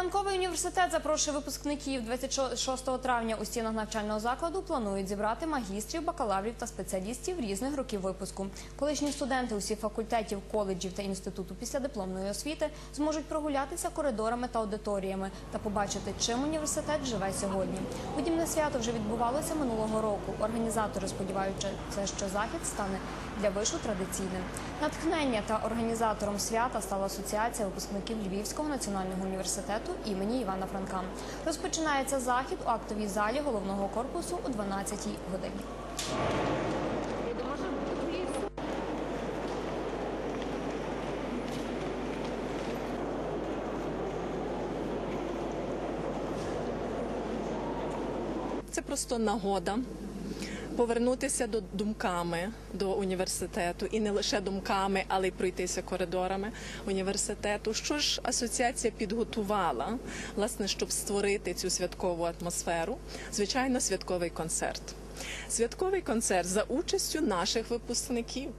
Франковий університет запрошує випускників 26 травня у стінах навчального закладу. Планують зібрати магістрів, бакалаврів та спеціалістів різних років випуску. Колишні студенти усіх факультетів, коледжів та інституту післядипломної освіти зможуть прогулятися коридорами та аудиторіями та побачити, чим університет живе сьогодні. Подібне свято вже відбувалося минулого року. Організатори сподіваються, що захід стане для вишу традиційним. Натхнення та організатором свята стала асоціація випускників Львівського національного університету імені Івана Франка. Розпочинається захід у актовій залі головного корпусу о 12-й годині. Це просто нагода повернутися до думками до університету і не лише думками, але й пройтися коридорами університету. Що ж асоціація підготувала, власне, щоб створити цю святкову атмосферу? Звичайно, святковий концерт. Святковий концерт за участю наших випускників.